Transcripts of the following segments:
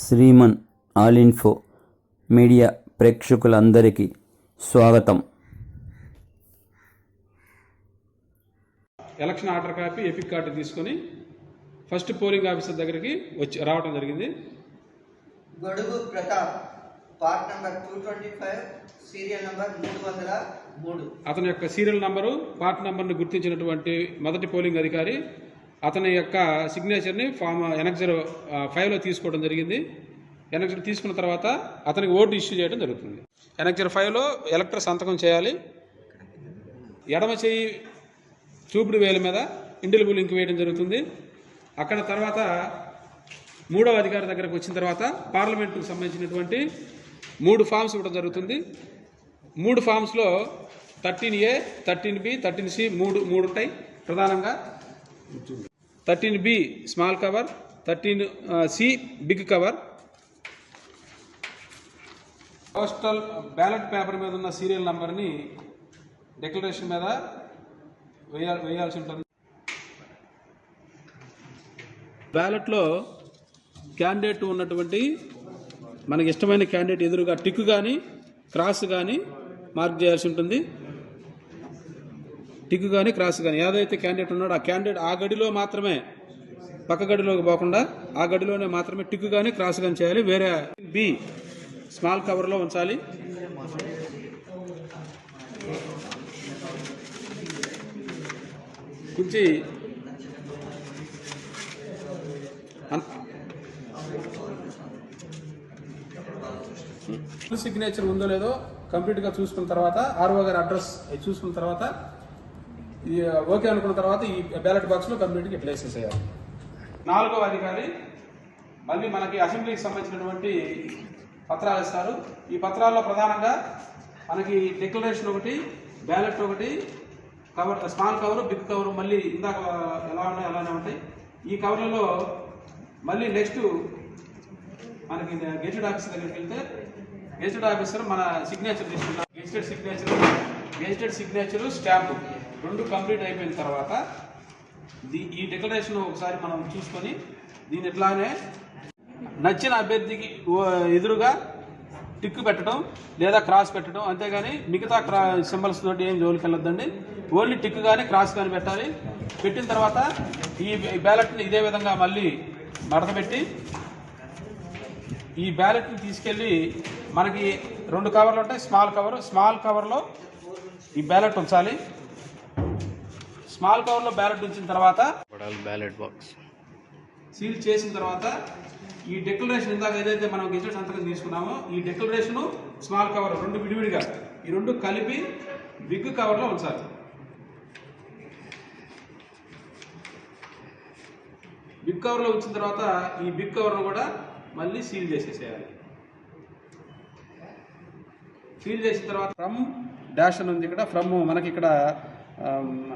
Shriman all info media ప్రేక్షకులందరికీ స్వాగతం. Election order copy EPIC card తీసుకొని ఫస్ట్ పోలింగ్ ఆఫీసర్ దగ్గరికి వచ్చి రావడం జరిగింది. గొడుగు Pratap part number two twenty five serial number మూడు వందల మూడు. అతని యొక్క సీరియల్ నంబరు పార్ట్ నంబర్ని గుర్తించినటువంటి మొదటి పోలింగ్ అధికారి అతని యొక్క సిగ్నేచర్ని ఫామ్ ఎనక్జర్ ఫైవ్లో తీసుకోవడం జరిగింది. ఎనక్జర్ తీసుకున్న తర్వాత అతనికి ఓటు ఇష్యూ చేయడం జరుగుతుంది. ఎనక్జర్ ఫైవ్లో ఎలక్టర్ సంతకం చేయాలి. ఎడమ చేయి చూపుడు వేల మీద ఇండిలిబుల్ ఇంక్ వేయడం జరుగుతుంది. అక్కడ తర్వాత మూడవ అధికారి దగ్గరకు వచ్చిన తర్వాత పార్లమెంటుకు సంబంధించినటువంటి మూడు ఫామ్స్ ఇవ్వడం జరుగుతుంది. మూడు ఫామ్స్లో thirteen A thirteen B thirteen C మూడు మూడు ఉంటాయి ప్రధానంగా. Thirteen B small cover thirteen C big cover. Postal ballot paper మీద ఉన్న సీరియల్ నంబర్ని డిక్లరేషన్ మీద వేయాలి వేయాల్సి ఉంటుంది. బ్యాలెట్లో క్యాండిడేట్ ఉన్నటువంటి మనకి ఇష్టమైన క్యాండిడేట్ ఎదురుగా టిక్ కానీ క్రాస్ కానీ మార్క్ చేయాల్సి ఉంటుంది. టిక్ కానీ క్రాస్ కానీ ఏదైతే క్యాండిడేట్ ఉన్నాడో ఆ క్యాండిడేట్ ఆ గడిలో మాత్రమే పక్క గడిలోకి పోకుండా ఆ గడిలోనే మాత్రమే టిక్ కానీ క్రాస్ కానీ చేయాలి. వేరే బి స్మాల్ కవర్లో ఉంచాలి. ఉంచి సిగ్నేచర్ ఉందో లేదో కంప్లీట్గా చూసుకున్న తర్వాత ఆర్ఓ గారి అడ్రస్ చూసుకున్న తర్వాత ఓకే అనుకున్న తర్వాత ఈ బ్యాలెట్ బాక్స్లో కంప్లీట్గా ప్లేస్ అయ్యారు నాలుగవ అధికారి మళ్ళీ మనకి అసెంబ్లీకి సంబంధించినటువంటి పత్రాలు ఇస్తారు. ఈ పత్రాల్లో ప్రధానంగా మనకి డిక్లరేషన్ ఒకటి బ్యాలెట్ ఒకటి cover small cover big cover మళ్ళీ ఇందాక ఎలా ఉన్నాయి అలానే ఉంటాయి. ఈ కవర్లలో మళ్ళీ నెక్స్ట్ మనకి గెజిటెడ్ ఆఫీసర్ దగ్గరికి వెళ్తే గెజిటెడ్ ఆఫీసర్ మన సిగ్నేచర్ తీసుకుంటాం gazetted signature gazetted signature stamp. రెండు కంప్లీట్ అయిపోయిన తర్వాత ఈ డిక్లరేషన్ ఒకసారి మనం చూసుకొని దీని ఇట్లానే నచ్చిన అభ్యర్థికి ఎదురుగా టిక్ పెట్టడం లేదా క్రాస్ పెట్టడం అంతేగాని మిగతా క్రా సింబల్స్ తోటి ఏం జోలికి వెళ్ళొద్దండి. ఓన్లీ టిక్ కానీ క్రాస్ కానీ పెట్టాలి. పెట్టిన తర్వాత ఈ బ్యాలెట్ని ఇదే విధంగా మళ్ళీ మడతపెట్టి ఈ బ్యాలెట్ని తీసుకెళ్ళి మనకి రెండు కవర్లు ఉంటాయి స్మాల్ కవర్. స్మాల్ కవర్లో ఈ బ్యాలెట్ ఉంచాలి. స్మాల్ కవర్లో బ్యాలెట్ ఉంచిన తర్వాత బ్యాలెట్ బాక్స్. సీల్ చేసిన తర్వాత ఈ డిక్లరేషన్ ఇందాక ఏదైతే మనం గెజెట్ సంతకం తీసుకున్నామో ఈ డిక్లరేషన్ స్మాల్ కవర్ రెండు విడివిడిగా ఈ రెండు కలిపి బిగ్ కవర్లో ఉంచాలి. బిగ్ కవర్లో ఉంచిన తర్వాత ఈ బిగ్ కవర్ను కూడా మళ్ళీ సీల్ చేసేసేయాలి. సీల్ చేసిన తర్వాత ఫ్రమ్ డాష్ అని ఉంది ఇక్కడ. ఫ్రమ్ మనకి ఇక్కడ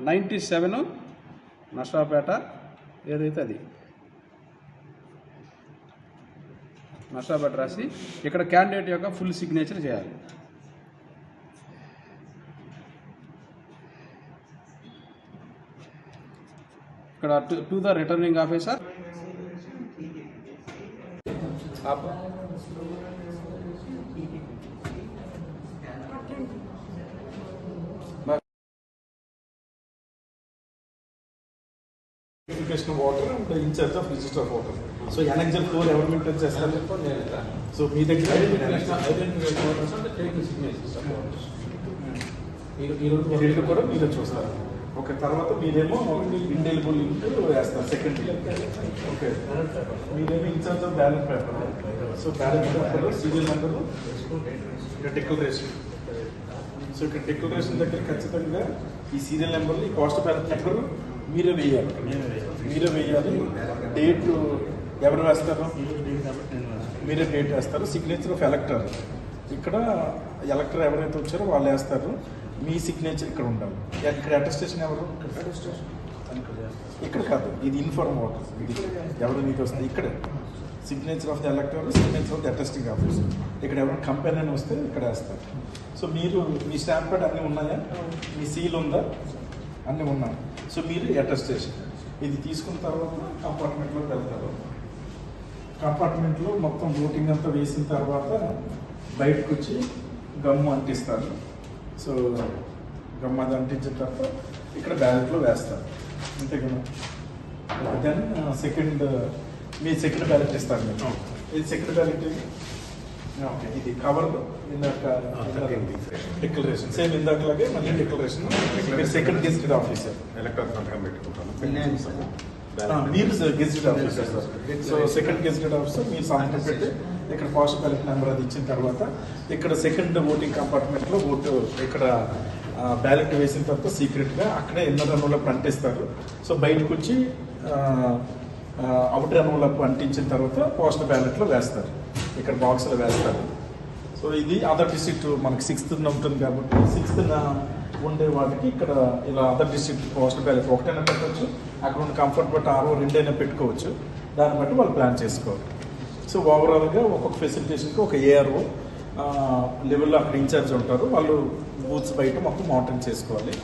నైంటీ సెవెన్ నష్టాపేట ఏదైతే అది? నష్టాపేట రాసి ఇక్కడ క్యాండిడేట్ యొక్క ఫుల్ సిగ్నేచర్ చేయాలి. ఇక్కడ to the returning officer. Education water water and of register charge of register of water. So ఎవరు మెయింటైన్ చేస్తారు సో మీ దగ్గర ఫీల్డ్ కూడా మీరు చూస్తారు ఓకే తర్వాత మీరేమో ఇండెలిబుల్ లింక్ వేస్తారు సెకండ్ ఓకే మీరేమో in-charge of balance paper so balance paper serial number ఇక్కడ డిక్లరేషన్ సో ఇక్కడ డిక్లరేషన్ దగ్గర ఖచ్చితంగా ఈ సీరియల్ నెంబర్లు ఈ కాస్ట్ బ్యాలెన్స్ నెంబర్ మీరే వేయాలి. మీరే వేయాలి. డేట్ ఎవరు వేస్తారు? మీరే డేట్ వేస్తారు. సిగ్నేచర్ ఆఫ్ ఎలక్టర్ ఇక్కడ ఎలక్టర్ ఎవరైతే వచ్చారో వాళ్ళు వేస్తారు. మీ సిగ్నేచర్ ఇక్కడ ఉండాలి. ఇక్కడ అటెస్టేషన్ ఎవరు? ఇక్కడ కాదు. ఇది ఇన్ఫార్మ్ వాటర్ ఇది ఎవరు మీకు వస్తుంది ఇక్కడ. Signature of the elector signature of the attesting officer ఇక్కడ ఎవరైనా కంపెనీ అని వస్తే ఇక్కడ వేస్తారు. సో మీరు మీ స్టాంప్ ప్యాడ్ అన్నీ ఉన్నాయా? మీ సీల్ ఉందా? అన్నీ ఉన్నాయి. సో మీరు అటెస్టేషన్. ఇది తీసుకున్న తర్వాత కంపార్ట్మెంట్లోకి వెళ్తారు. కంపార్ట్మెంట్లో మొత్తం ఓటింగ్ అంతా వేసిన తర్వాత బయటకు వచ్చి గమ్ అంటిస్తారు. సో గమ్ అది అంటించిన తర్వాత ఇక్కడ బ్యాలెట్లో వేస్తారు. అంతే కదా? దెన్ సెకండ్ మీ సెకండ్ బ్యాలెట్ ఇస్తారు మీరు. ఇది సెకండ్ బ్యాలెట్ ఇది ఓకే ఇది కవర్ ఇందాక డిక్లరేషన్ సేమ్ ఇందాకలాగే మళ్ళీ డిక్లరేషన్ మీరు సెకండ్ గెస్టెడ్ ఆఫీసర్ ఎలక్ట్రానిక్గా పెట్టుకుంటాను మీరు gazetted officer so second gazetted officer మీరు సంతకం పెట్టి. ఇక్కడ పోస్ట్ బ్యాలెట్ నెంబర్ అది ఇచ్చిన తర్వాత ఇక్కడ సెకండ్ ఓటింగ్ కంపార్ట్మెంట్లో ఓటు ఇక్కడ బ్యాలెట్ వేసిన తర్వాత సీక్రెట్గా అక్కడే ఇన్నర్ రన్నులకు అంటిస్తారు సో బయటకు వచ్చి అవుట్ రన్నులకు అంటించిన తర్వాత పోస్ట్ బ్యాలెట్లో వేస్తారు. ఇక్కడ బాక్స్లో వేస్తారు. సో ఇది అదర్ డిస్ట్రిక్ట్ మనకి సిక్స్త్ ఉంటుంది కాబట్టి సిక్స్త్న ఉండే వాటికి ఇక్కడ ఇలా అదర్ డిస్ట్రిక్ట్ పోస్టల్ బ్యాలెట్ ఒకటైనా పెట్టవచ్చు అక్కడ ఉన్న కంఫర్ట్ బట్ ఆరో రెండైనా పెట్టుకోవచ్చు. దాన్ని బట్టి వాళ్ళు ప్లాన్ చేసుకోవాలి. సో ఓవరాల్గా ఒక్కొక్క ఫెసిలిటేషన్కి ఒక ఏఆర్ఓ లెవెల్లో అక్కడ ఇన్ఛార్జ్ ఉంటారు. వాళ్ళు బూత్స్ బయట మొత్తం మానిటరింగ్ చేసుకోవాలి.